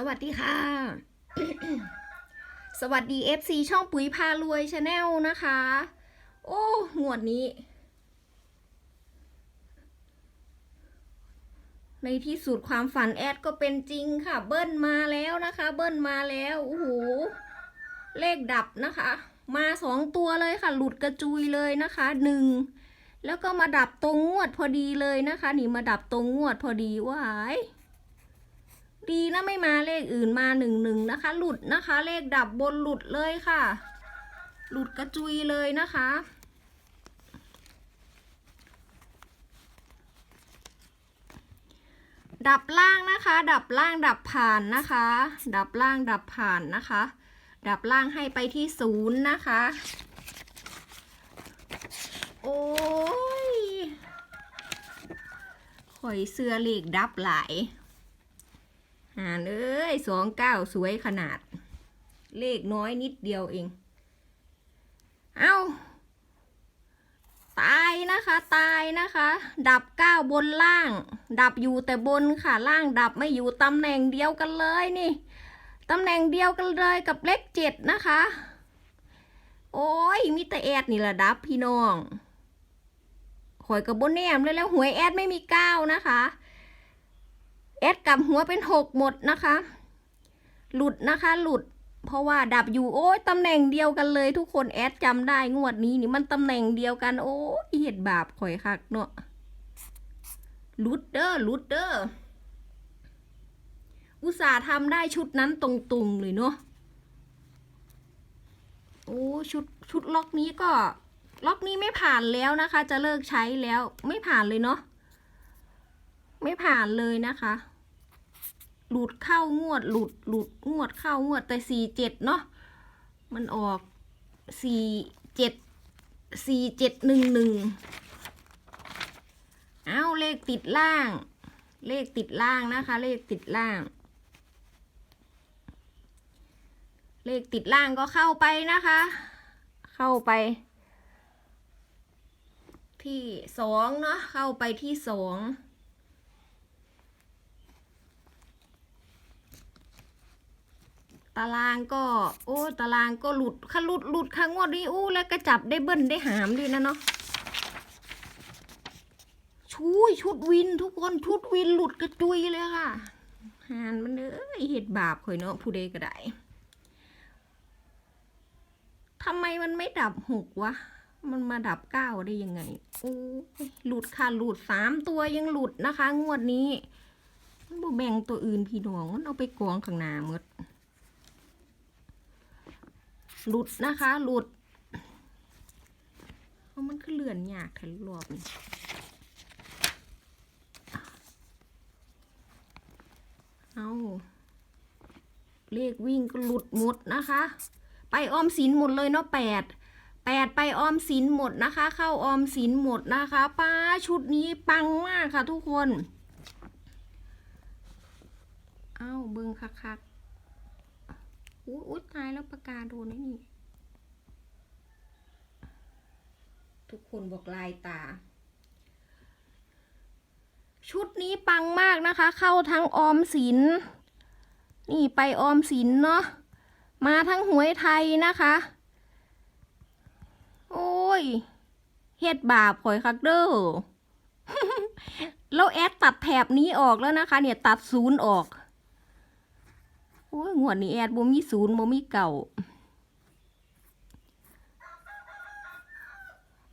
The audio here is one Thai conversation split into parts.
สวัสดีค่ะ สวัสดี FC ช่องปุ๋ยพารวยชาแนลนะคะ โอ้งวดนี้ ในที่สุดความฝันแอดก็เป็นจริงค่ะ เบิ้ลมาแล้วนะคะ เบิ้ลมาแล้วโอ้โหเลขดับนะคะ มาสองตัวเลยค่ะ หลุดกระจุยเลยนะคะหนึ่งแล้วก็มาดับตรงงวดพอดีเลยนะคะ นี่มาดับตรงงวดพอดีว้าย ดีนะไม่มาเลขอื่นมาหนึ่งหนึ่งนะคะ หลุดนะคะ เลขดับบนหลุดเลยค่ะ หลุดกระจุยเลยนะคะ ดับล่างนะคะ ดับล่างดับผ่านนะคะ ดับล่างดับผ่านนะคะ ดับล่างให้ไปที่ศูนย์นะคะ โอ้ยข่อยเสื้อเหล็กดับหลายารเอ้ยสองเก้าสวยขนาด เลขน้อยนิดเดียวเอง เอาตายนะคะ ตายนะคะ ดับเก้าบนล่าง ดับอยู่แต่บนค่ะ ล่างดับไม่อยู่ตำแหน่งเดียวกันเลยนี่ ตำแหน่งเดียวกันเลยกับเลขเจ็ดนะคะ โอ้ยมิตรแอดนี่ระดับพี่น้องข่อยกับบนแนมเลยแล้วหวยแอดไม่มีเก้านะคะ แอดกลับหัวเป็นหกหมดนะคะ หลุดนะคะหลุด เพราะว่าดับอยู่โอ้ยตำแหน่งเดียวกันเลย ทุกคนแอดจำได้งวดนี้นี่มันตำแหน่งเดียวกัน โอ้ยเห็ดบาปข่อยคักเนาะหลุดเด้อหลุดเด้ออุตส่าห์ทำได้ชุดนั้นตรงๆเลยเนาะโอ้ชุดชุดล็อกนี้ก็ล็อกนี้ไม่ผ่านแล้วนะคะ จะเลิกใช้แล้วไม่ผ่านเลยเนาะ ไม่ผ่านเลยนะคะ หลุดเข้างวด หลุดหลุดงวดเข้างวดแต่สี่เจ็ดเนาะมันออกสี่เจ็ดสี่เจ็ดหนึ่งหนึ่งเอาเลขติดล่าง เลขติดล่างนะคะ เลขติดล่าง เลขติดล่างก็เข้าไปนะคะ เข้าไป ที่สองเนาะเข้าไปที่สอง ตารางก็ โอ้ตารางก็หลุดค่ะหลุดหลุดค่ะงวดนี้อู้แล้วก็จับได้เบิ้ลได้หามด้วยนะเนาะชุยชุดวินทุกคนชุดวินหลุดกระจุยเลยค่ะหานมันเอ้ยเห็ดบาปข่อยเนาะผู้ใดก็ได้ทำไมมันไม่ดับหกวะ มันมาดับเก้าได้ยังไงโอ้หลุดค่ะหลุดสามตัวยังหลุดนะคะ งวดนี้มันบ่แบ่งตัวอื่นพี่น้องมันเอาไปกองข้างหน้าหมด หลุดนะคะ หลุดเอามันคือเลื่อนยากแทนรอบนี้เอาเลขวิ่งก็หลุดหมดนะคะ ไปออมสินหมดเลยเนาะแปดแปดไปออมสินหมดนะคะ เข้าออมสินหมดนะคะป้าชุดนี้ปังมากค่ะทุกคน เอาเบิ้งคักๆ อุ๊ยอุ๊ยตายแล้วปากกาโดนไอ้นี่ ทุกคนบอกลายตา ชุดนี้ปังมากนะคะ เข้าทั้งออมสิน นี่ไปออมสินเนาะ มาทั้งหวยไทยนะคะ โอ้ย เฮ็ดบาปข่อยคักเด้อแล้วแอดตัดแถบนี้ออกแล้วนะคะ เนี่ยตัดศูนย์ออก โอ้ยงวดนี้แอดบ่มีศูนย์บ่มีเก่า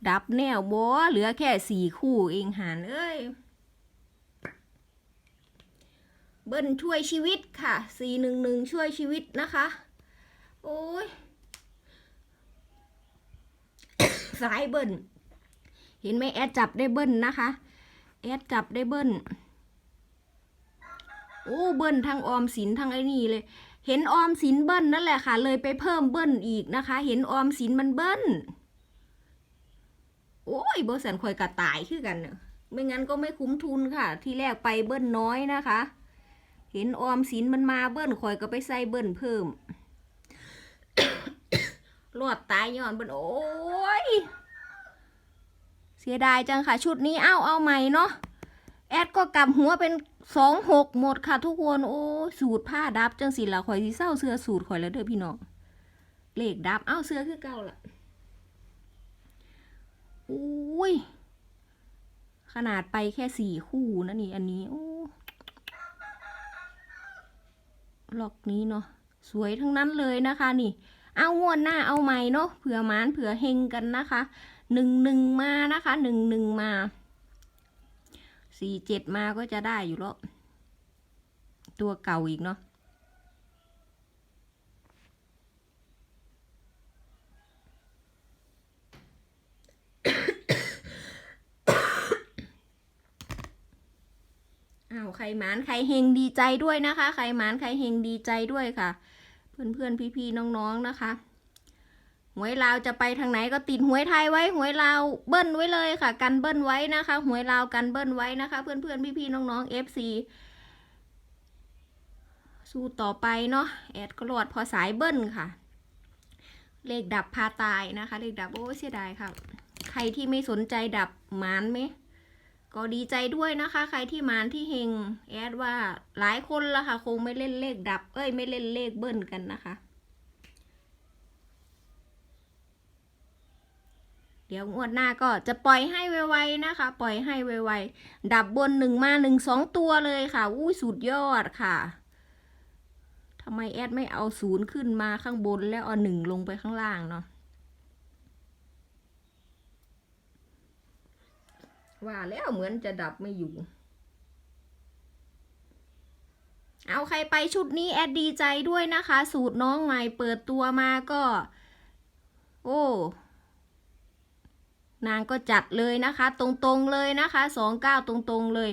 ดับแนวบ่เหลือแค่สี่คู่เองหานเอ้ย เบิ้ลช่วยชีวิตค่ะสี่หนึ่งหนึ่งช่วยชีวิตนะคะ โอ้ย สายเบิ้ลเห็นไหมแอดจับได้เบิ้ลนะคะ แอดจับได้เบิ้ล โอ้เบิ้ลทั้งออมสินทั้งไอ้นี่เลย เห็นออมสินเบิ้ลนั่นแหละค่ะ เลยไปเพิ่มเบิ้ลอีกนะคะ เห็นออมสินมันเบิ้ลโอ้ยบริษัทคอยกระต่ายคือกันเนอะไม่งั้นก็ไม่คุ้มทุนค่ะ ที่แรกไปเบิ้ลน้อยนะคะ เห็นออมสินมันมาเบิ้ลคอยก็ไปใส่เบิ้ลเพิ่มรอดตายย้อนเบิ้ลโอ้ยเสียดายจังค่ะ ชุดนี้เอ้าเอาใหม่เนาะ แอดก็กลับหัวเป็นสองหกหมดค่ะทุกคนโอ้สูตรผ้าดับจังสิละข่อยสิเศร้าเสื้อสูตรข่อยแล้วเด้อพี่น้องเลขดับเอ้าเสื้อคือเก่าล่ะอุ้ยขนาดไปแค่สี่คู่นะนี่อันนี้โอ้ล็อกนี้เนาะสวยทั้งนั้นเลยนะคะนี่ เอางวดหน้าเอาใหม่เนาะเผื่อมานเผื่อเฮงกันนะคะหนึ่งหนึ่งมานะคะหนึ่งหนึ่งมา สี่เจ็ดมาก็จะได้อยู่แล้ว ตัวเก่าอีกเนาะอ้าวใครหมานใครเฮงดีใจด้วยนะคะ ใครหมานใครเฮงดีใจด้วยค่ะ เพื่อนเพื่อนพี่พี่น้องๆนะคะ หวยลาวจะไปทางไหนก็ติดหวยไทยไว้หวยลาวเบิ้ลไว้เลยค่ะ กันเบิ้ลไว้นะคะหวยลาวกันเบิ้ลไว้นะคะ เพื่อนเพื่อนพี่พี่ๆน้องๆ FC สู้ต่อไปเนาะแอดก็รอดพอสายเบิ้ลค่ะ เลขดับพาตายนะคะ เลขดับโอ้เสียดายค่ะใครที่ไม่สนใจดับหมานไหมก็ดีใจด้วยนะคะ ใครที่หมานที่เฮงแอดว่าหลายคนละค่ะ คงไม่เล่นเลขดับ เอ้ยไม่เล่นเลขเบิ้ลกันนะคะ เดี๋ยวงวดหน้าก็จะปล่อยให้ไวๆนะคะ ปล่อยให้ไวๆดับบนหนึ่งมาหนึ่งสองตัวเลยค่ะอู้สุดยอดค่ะทำไมแอดไม่เอาศูนย์ขึ้นมาข้างบนแล้วเอาหนึ่งลงไปข้างล่างเนาะว่าแล้วเหมือนจะดับไม่อยู่ เอาใครไปชุดนี้แอดดีใจด้วยนะคะ สูตรน้องใหม่เปิดตัวมาก็ โอ้ นางก็จัดเลยนะคะ ตรงๆเลยนะคะสองเก้าตรงๆเลย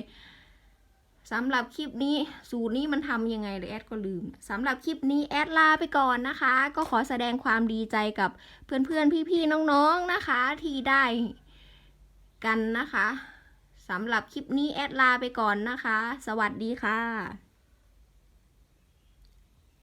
สำหรับคลิปนี้สูตรนี้มันทำยังไงเลยแอดก็ลืมสำหรับคลิปนี้แอดลาไปก่อนนะคะ ก็ขอแสดงความดีใจกับเพื่อนๆพี่ๆน้องๆนะคะ ที่ได้กันนะคะสำหรับคลิปนี้แอดลาไปก่อนนะคะ สวัสดีค่ะ